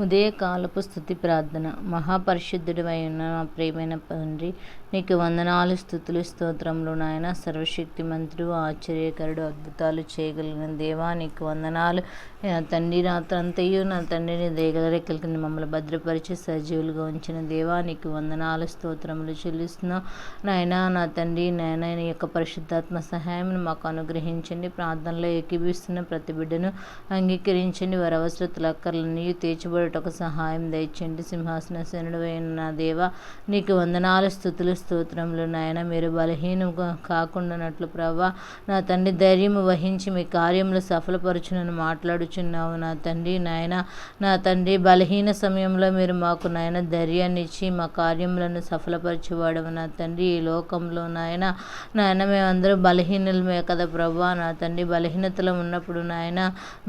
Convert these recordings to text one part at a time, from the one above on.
ఉదయకాలపు స్థుతి ప్రార్థన. మహాపరిశుద్ధుడివై ఉన్న నా ప్రేమైన తండ్రి నీకు వందనాలు స్థుతులు స్తోత్రములు నాయన. సర్వశక్తిమంతుడు ఆశ్చర్యకరుడు అద్భుతాలు చేయగలిగిన దేవా నీకు వందనాలు. నా తండ్రి రాత్రంతయు నా తండ్రిని దేగలరెక్కల కింద మమ్మల్ని భద్రపరిచి సజీవులుగా ఉంచిన దేవా నీకు వందనాలు స్తోత్రములు చెల్లిస్తున్నాం. నాయన నా తండ్రి నాయన నీ యొక్క పరిశుద్ధాత్మ సహాయం మాకు అనుగ్రహించండి. ప్రార్థనలో ఏకీభిస్తున్న ప్రతి బిడ్డను అంగీకరించండి. వారి అవసరతల అక్కర్లన్నీ తీర్చబడుటకు సహాయం దయచండి సింహాసన శనుడు నా దేవ నీకు వందనాలు స్థుతులు స్తోత్రములు నాయన. మీరు బలహీనం కాకుండానట్లు ప్రభా నా తండ్రి ధైర్యం వహించి మీ కార్యములు సఫలపరచునని మాట్లాడుచున్నావు నా తండ్రి నాయన. నా తండ్రి బలహీన సమయంలో మీరు మాకు నాయన ధైర్యాన్ని ఇచ్చి మా కార్యములను సఫలపరచేవాడవు నా తండ్రి. ఈ లోకంలో నాయన నాయన మేమందరూ బలహీనులమే కదా ప్రభా నా తండ్రి బలహీనతలో ఉన్నప్పుడు నాయన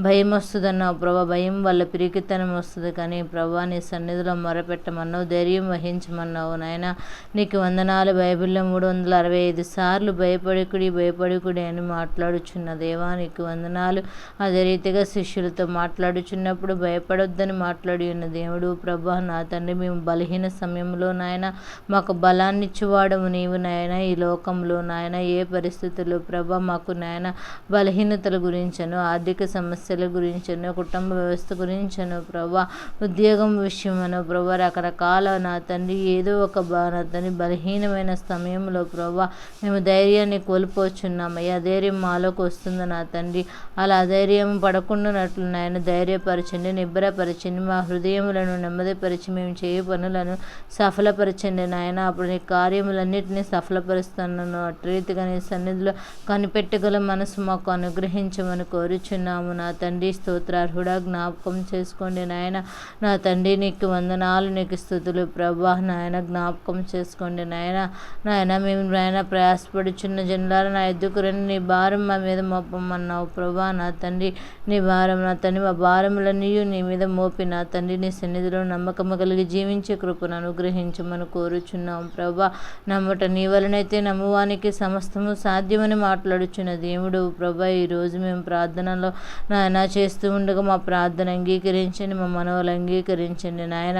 భయం వస్తుందన్నావు ప్రభా భయం వల్ల పిరికితనం వస్తుంది కానీ ప్రభా నీ సన్నిధిలో మొరపెట్టమన్నావు ధైర్యం వహించమన్నావు. నాయన నీకు వందనాలు బైబిల్లో మూడు వందల అరవై ఐదు సార్లు భయపడుకుడి భయపడుకుడి అని మాట్లాడుచున్న దేవా నీకు వందనాలు. అదే రీతిగా శిష్యులతో మాట్లాడుచున్నప్పుడు భయపడొద్దని మాట్లాడి ఉన్న దేవుడు ప్రభా నా తండ్రి మేము బలహీన సమయంలో నాయన మాకు బలాన్ని ఇచ్చేవాడము నీవు నాయన ఈ లోకంలో నాయన ఏ పరిస్థితుల్లో ప్రభా మాకు నాయన బలహీనతల గురించను ఆర్థిక సమస్యల గురించను కుటుంబ వ్యవస్థ గురించను ప్రభా ఉద్యోగం విషయమను ప్రభా రకరకాల నా తండ్రి ఏదో ఒక నా తండ్రి బలహీనమైన సమయంలో ప్రభా మేము ధైర్యాన్ని కోల్పోచున్నామయ్యా. ధైర్యం మాలోకి వస్తుంది నా తండ్రి. అలా ధైర్యం పడకుండానట్లు నాయన ధైర్యపరచండి నిబ్బరపరచండి మా హృదయములను నెమ్మదిపరిచి మేము చేయ పనులను సఫలపరచండి నాయన. అప్పుడు నీ కార్యములన్నింటినీ సఫలపరుస్తున్నాను అటు రీతిగా నీ సన్నిధిలో కనిపెట్టగల మనసు మాకు అనుగ్రహించమని కోరుచున్నాము నా తండ్రి. స్తోత్రార్హుడా జ్ఞాపకం చేసుకోండి నాయన. నా తండ్రి నీకు వందనాలు నీకు స్థుతులు. ప్రభా నాయన జ్ఞాపకం చేసుకోండి. నాయన నాయన మేము నాయన ప్రయాసపడుచున్న జనులారా నా ఎద్దుకు రండి నీ భారం మా మీద మోపమన్నావు. ప్రభా నా తండ్రి నీ భారం నా తండ్రి మా భారములన్నీ నీ మీద మోపి. నా తండ్రి నీ సన్నిధిలో నమ్మకము కలిగి జీవించే కృపను అనుగ్రహించమని కోరుచున్నాం. ప్రభా నమ్మట నీ వలనైతే నమ్మువానికి సమస్తము సాధ్యమని మాట్లాడుచున్న దేవుడు. ప్రభా ఈరోజు మేము ప్రార్థనలో నాయన చేస్తూ ఉండగా మా ప్రార్థన అంగీకరించని మా మనవలు అంగీకరించండి. నాయన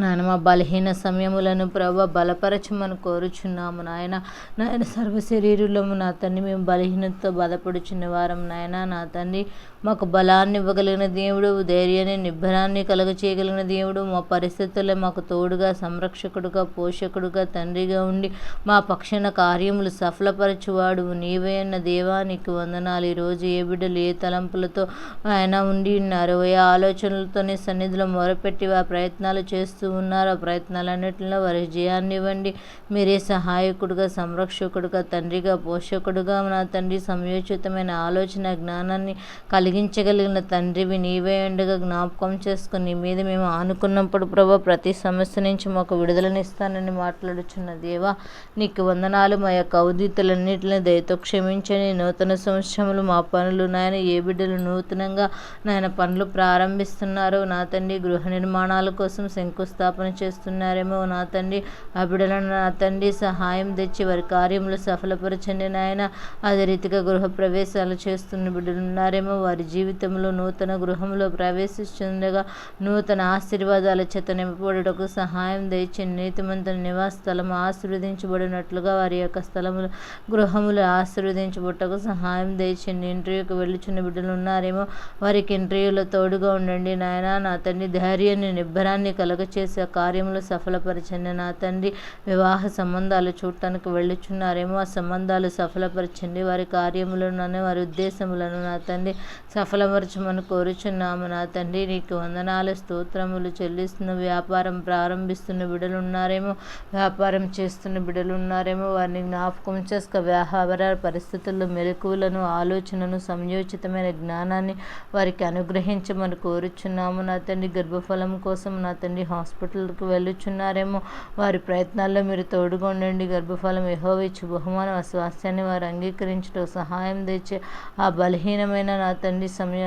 నాయన మా బలహీన సమయములను ప్రభా బలపరచమని కోరుచున్నాము నాయన. నాయన సర్వ శరీరులము నా తండ్రి మేము బలహీనతతో బాధపడుచున్న వారం నాయన. నా తండ్రి మాకు బలాన్ని ఇవ్వగలిగిన దేవుడు ధైర్యాన్ని నిబ్బరాన్ని కలుగ చేయగలిగిన దేవుడు మా పరిస్థితుల్లో మాకు తోడుగా సంరక్షకుడుగా పోషకుడుగా తండ్రిగా ఉండి మా పక్షణ కార్యములు సఫలపరచువాడు. నీవే అన్న దేవానికి వందనాలు. ఈరోజు ఏ బిడ్డలు ఏ తలంపులతో ఆయన ఉండి ఉన్నారు ఏ ఆలోచనలతోనే సన్నిధిలో మొరపెట్టి ఆ ప్రయత్నాలు చేస్తూ ఉన్నారు. ఆ ప్రయత్నాలన్నింటిలో వారి జయాన్నివ్వండి మీరే సహాయకుడుగా సంరక్షకుడుగా తండ్రిగా పోషకుడుగా నా తండ్రి సమయోచితమైన ఆలోచన జ్ఞానాన్ని కలిగించగలిగిన తండ్రివి నీవే ఉండగా. జ్ఞాపకం చేసుకుని నీ మీద మేము ఆనుకున్నప్పుడు ప్రభా ప్రతి సమస్య నుంచి మాకు విడుదలనిస్తానని మాట్లాడుచున్న దేవా నీకు వందనాలు. మా యొక్క అవధీతులన్నింటిని దయతో క్షమించని నూతన సంవత్సరములు మా పనులు నాయన ఏ బిడ్డలు నూతనంగా నాయన పనులు ప్రారంభిస్తున్నారు నా తండ్రి గృహ నిర్మాణాల కోసం స్థాపన చేస్తున్నారేమో నా తండ్రి. ఆ బిడ్డలను నా తండ్రి సహాయం తెచ్చి వారి కార్యములు సఫలపరచండి నాయన. అదే రీతిగా గృహ ప్రవేశాలు చేస్తున్న బిడ్డలు ఉన్నారేమో. వారి జీవితంలో నూతన గృహంలో ప్రవేశిస్తుండగా నూతన ఆశీర్వాదాల చేత నింపబడుటకు సహాయం తెచ్చి నీతిమంతుల నివాస స్థలం ఆశీర్వదించబడినట్లుగా వారి యొక్క స్థలములు గృహములు ఆశీర్వదించబట్టకు సహాయం దయచండి ఇంటర్వ్యూకి వెళ్ళుచున్న బిడ్డలు ఉన్నారేమో. వారికి ఇంటర్వ్యూలో తోడుగా ఉండండి నాయన. నా తండ్రి ధైర్యాన్ని నిబ్బరాన్ని చేసే కార్యములు సఫలపరచండి నా తండ్రి. వివాహ సంబంధాలు చూడటానికి వెళ్ళుచున్నారేమో ఆ సంబంధాలు సఫలపరచండి. వారి కార్యములను వారి ఉద్దేశములను నా తండ్రి సఫలపరచమని కోరుచున్నాము నా తండ్రి. నీకు వందనాలు స్తోత్రములు చెల్లిస్తున్న వ్యాపారం ప్రారంభిస్తున్న బిడ్డలు ఉన్నారేమో వ్యాపారం చేస్తున్న బిడ్డలు ఉన్నారేమో వారిని జ్ఞాపకం చేసుక వ్యాపార పరిస్థితుల్లో మెలకువలను ఆలోచనను సంయోచితమైన జ్ఞానాన్ని వారికి అనుగ్రహించమని కోరుచున్నాము నా తండ్రి. గర్భఫలం కోసం నా తండ్రి హాస్పిటల్ హాస్పిటల్కు వెళ్ళుచున్నారేమో. వారి ప్రయత్నాల్లో మీరు తోడుగా ఉండండి. గర్భఫలం యెహోవిచ్చు బహుమానం ఆ స్వాస్థ్యాన్ని వారు అంగీకరించడం సహాయం తెచ్చే ఆ బలహీనమైన నా తండ్రి సమయ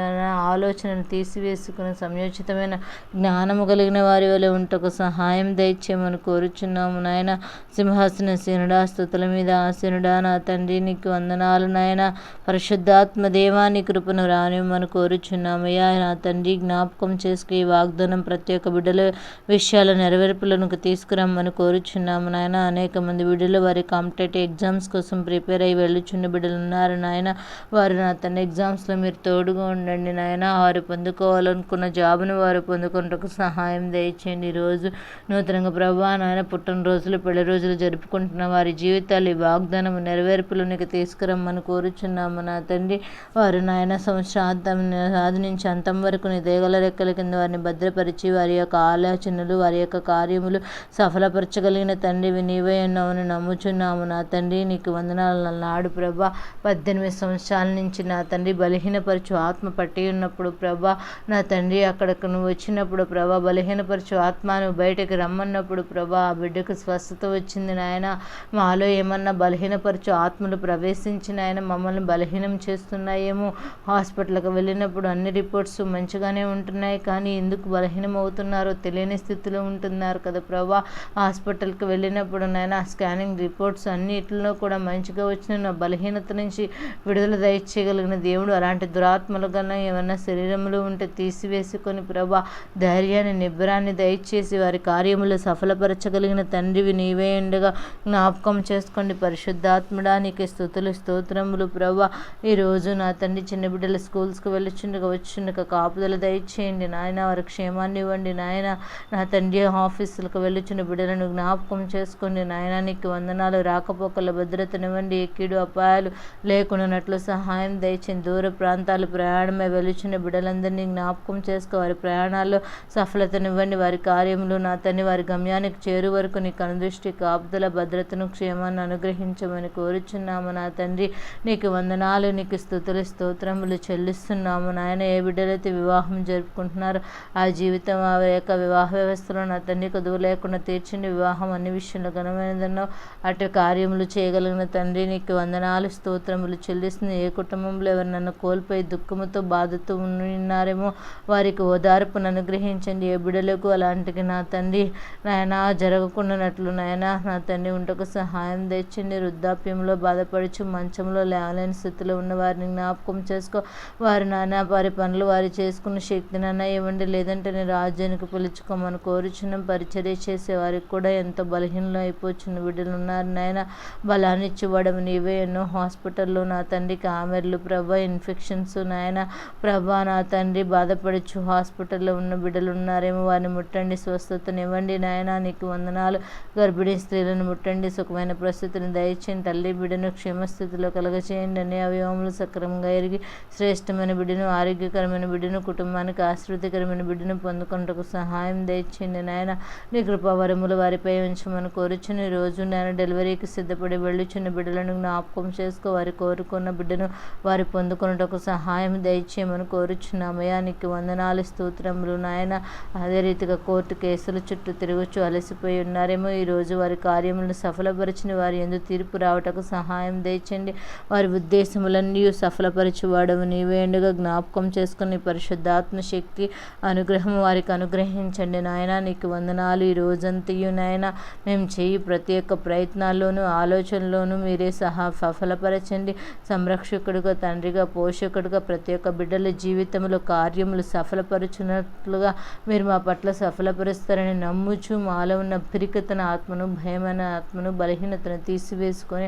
ఆలోచనను తీసివేసుకుని సమయోచితమైన జ్ఞానము కలిగిన వారి వలె ఉంటకు సహాయం దయచేయమని కోరుచున్నాము నాయన. సింహాసన శనుడా స్థుతుల మీద ఆసనుడా నా తండ్రి నీకు వందనాలు నాయన. పరిశుద్ధాత్మ దేవాని కృపను రానివ్వమని కోరుచున్నామయ్యా. నా తండ్రి జ్ఞాపకం చేసుకు ఈ వాగ్దానం ప్రతి ఒక్క విషయాల నెరవేర్పులను తీసుకురమ్మని కోరుచున్నాము నాయన. అనేక మంది బిడ్డలు వారి కాంపిటేటివ్ ఎగ్జామ్స్ కోసం ప్రిపేర్ అయ్యి వెళ్ళుచున్న బిడ్డలు ఉన్నారు నాయన. వారు నా తన ఎగ్జామ్స్లో మీరు తోడుగా ఉండండి నాయన. వారు పొందుకోవాలనుకున్న జాబ్ను వారు పొందుకుంటకు సహాయం దయచేయండి. ఈరోజు నూతనంగా ప్రభా నాయన పుట్టినరోజులు పెళ్ళి రోజులు జరుపుకుంటున్న వారి జీవితాలు ఈ వాగ్దానం నెరవేర్పులను తీసుకురమ్మని కోరుచున్నాము నా తండ్రి. వారు నాయన సంవత్సరాంతం ఆది నుంచి అంతం వరకు నీ దేగల రెక్కల కింద వారిని భద్రపరిచి వారి యొక్క ఆలోచన పనులు వారి యొక్క కార్యములు సఫలపరచగలిగిన తండ్రివి నీవే ఉన్నావని నమ్ముచున్నాము. నా తండ్రి నీకు వందనాలు నాడు ప్రభా. పద్దెనిమిది సంవత్సరాల నుంచి నా తండ్రి బలహీనపరచు ఆత్మ పట్టి ఉన్నప్పుడు ప్రభా నా తండ్రి అక్కడికి నువ్వు వచ్చినప్పుడు ప్రభా బలహీనపరచు ఆత్మ నువ్వు బయటకు రమ్మన్నప్పుడు ప్రభా ఆ బిడ్డకు స్వస్థత వచ్చింది నాయన. మాలో ఏమన్నా బలహీనపరచు ఆత్మలు ప్రవేశించిన ఆయన మమ్మల్ని బలహీనం చేస్తున్నాయేమో. హాస్పిటల్కి వెళ్ళినప్పుడు అన్ని రిపోర్ట్స్ మంచిగానే ఉంటున్నాయి కానీ ఎందుకు బలహీనం అవుతున్నారో తెలియని స్థితి స్థితిలో ఉంటున్నారు కదా ప్రభా. హాస్పిటల్కి వెళ్ళినప్పుడు నాయన స్కానింగ్ రిపోర్ట్స్ అన్నిటిలో కూడా మంచిగా వచ్చిన నా బలహీనత నుంచి విడుదల దయచేయగలిగిన దేవుడు అలాంటి దురాత్మలు కన్నా ఏమన్నా శరీరంలో ఉంటే తీసివేసుకొని ప్రభా ధైర్యాన్ని నిబ్బరాన్ని దయచేసి వారి కార్యములు సఫలపరచగలిగిన తండ్రివి నీవే ఉండగా జ్ఞాపకం చేసుకోండి. పరిశుద్ధాత్మడానికి స్థుతులు స్తోత్రములు ప్రభా. ఈరోజు నా తండ్రి చిన్న బిడ్డల స్కూల్స్కి వెళ్ళిచుండగా వచ్చిండగా కాపుదల దయచేయండి. నాయన వారి క్షేమాన్ని ఇవ్వండి. నాయన నా తండ్రి ఆఫీసులకు వెళ్ళుచున్న బిడ్డలను జ్ఞాపకం చేసుకోండి నాయనానికి నీకు వందనాలు. రాకపోకల భద్రతనివ్వండి. ఎక్కిడు అపాయాలు లేకున్నట్లు సహాయం దయచింది దూర ప్రాంతాలు ప్రయాణమే వెళ్ళుచున్న బిడ్డలందరినీ జ్ఞాపకం చేసుకో. వారి ప్రయాణాల్లో సఫలతనివ్వండి. వారి కార్యములు నా తండ్రి వారి గమ్యానికి చేరు వరకు నీ కనుదృష్టి కాపుదల భద్రతను క్షేమాన్ని అనుగ్రహించమని కోరుచున్నాము. నా తండ్రి నీకు వందనాలు నీకు స్థుతులు స్తోత్రములు చెల్లిస్తున్నాము. నాయన ఏ బిడ్డలైతే వివాహం జరుపుకుంటున్నారో ఆ జీవితం ఆ యొక్క వివాహ వ్యవస్థలో నా తండ్రి కొదువు లేకుండా తీర్చిండి. వివాహం అన్ని విషయంలో ఘనమైనదన్నో అటు కార్యములు చేయగలిగిన తండ్రి నీకు వందనాలు స్తోత్రములు చెల్లిస్తుంది. ఏ కుటుంబంలో ఎవరు నన్ను కోల్పోయి దుఃఖముతో బాధతో ఉన్నారేమో వారికి ఓదార్పును అనుగ్రహించండి. ఏ బిడలకు అలాంటికి నా తండ్రి నాయన జరగకుండానట్లు నాయన నా తండ్రి ఉంటకు సహాయం తెచ్చండి. వృద్ధాప్యంలో బాధపడుచు మంచంలో లేవలేని స్థితిలో ఉన్న వారిని జ్ఞాపకం చేసుకో. వారి నాన్న వారి పనులు వారి చేసుకున్న శక్తినైనా ఇవ్వండి. లేదంటే నేను రాజ్యానికి పిలుచుకోమని. కోరుచున్నాం పరిచర్య చేసే వారికి కూడా ఎంతో బలహీనలు అయిపోచున్న బిడ్డలు ఉన్నారు నాయన బలాన్ని నీవే ఎన్నో హాస్పిటల్లో నా తండ్రికి ఆమెర్లు ప్రభా ఇన్ఫెక్షన్స్. నాయన ప్రభా నా తండ్రి బాధపడచ్చు. హాస్పిటల్లో ఉన్న బిడ్డలు ఉన్నారేమో వారిని ముట్టండి స్వస్థతనివ్వండి. నాయన నీకు వందనాలు. గర్భిణీ స్త్రీలను ముట్టండి సుఖమైన ప్రస్తుతిని దయచేయండి. తల్లి బిడ్డను క్షేమస్థితిలో కలగచేయండి అనే అవయవములు సక్రమంగా ఎరిగి శ్రేష్టమైన బిడ్డను ఆరోగ్యకరమైన బిడ్డను కుటుంబానికి ఆశ్రుతికరమైన బిడ్డను పొందుకుంటకు సహాయం దయచేయండి. నాయన. నీ కృపావరములు వారిపై ఉంచమని కోరుచుని రోజు నేను డెలివరీకి సిద్ధపడి వెళ్ళుచున్న బిడ్డలను జ్ఞాపకం చేసుకో. వారి కోరుకున్న బిడ్డను వారి పొందుకున్నటకు సహాయం దయచేయమని కోరుచున్నామయ్యా నీకు వందనాలు స్తోత్రములు నాయన. అదే రీతిగా కోర్టు కేసుల చుట్టూ తిరుగుచు అలసిపోయి ఉన్నారేమో. ఈరోజు వారి కార్యములను సఫలపరిచిన వారి ఎందు తీర్పు రావటకు సహాయం దయచండి. వారి ఉద్దేశములన్నీ సఫలపరచువాడవు. నీవేండుగా జ్ఞాపకం చేసుకుని పరిశుద్ధాత్మ శక్తి అనుగ్రహం వారికి అనుగ్రహించండి నాయన నీకు వందనాలు. ఈ రోజంతయు నాయన మేము చేయి ప్రతి ఒక్క ప్రయత్నాల్లోనూ ఆలోచనలోనూ మీరే సహా సఫలపరచండి. సంరక్షకుడిగా తండ్రిగా పోషకుడిగా ప్రతి ఒక్క బిడ్డల జీవితంలో కార్యములు సఫలపరుచున్నట్లుగా మీరు మా పట్ల సఫలపరుస్తారని నమ్ముచు మాలో ఉన్న పిరికతన ఆత్మను భయమైన ఆత్మను బలహీనతను తీసివేసుకొని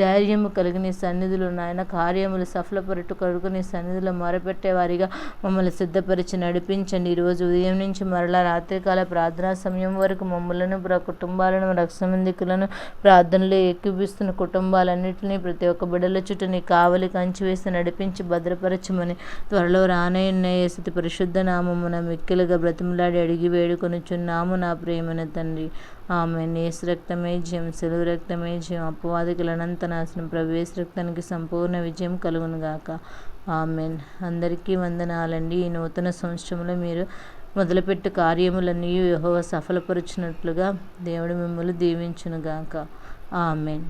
ధైర్యము కలిగిన సన్నిధులు నాయన కార్యములు సఫలపరటు కలుగుని సన్నిధిలో మొరపెట్టే వారిగా మమ్మల్ని సిద్ధపరిచి నడిపించండి. ఈరోజు ఉదయం నుంచి మరలా సాయంకాల ప్రార్థనా సమయం వరకు మమ్మలను కుటుంబాలను రక్షమందికులను ప్రార్థనలు ఏకీభిస్తున్న కుటుంబాలన్నింటినీ ప్రతి ఒక్క బిడల చుట్టూ నీ కావలి కంచి వేసి నడిపించి భద్రపరచమని త్వరలో రానయ్యున్న యేసుతి పరిశుద్ధ నామమున మిక్కిలుగా బ్రతిమలాడి అడిగి వేడుకొనుచున్నాము నా ప్రేమన తండ్రి. ఆమె నేసు రక్తమే జయం సెలవు రక్తమే జయం అపవాదికుల అనంత నాశనం ప్రవేశ రక్తానికి సంపూర్ణ విజయం కలుగునుగాక. ఆమెన్. అందరికీ వందనాలండి. ఈ నూతన సంవత్సరంలో మీరు మొదలుపెట్టు కార్యములన్నీ యెహోవా సఫలపరుచున్నట్లుగా దేవుడు మిమ్మల్ని దీవించునుగాక. ఆమెన్.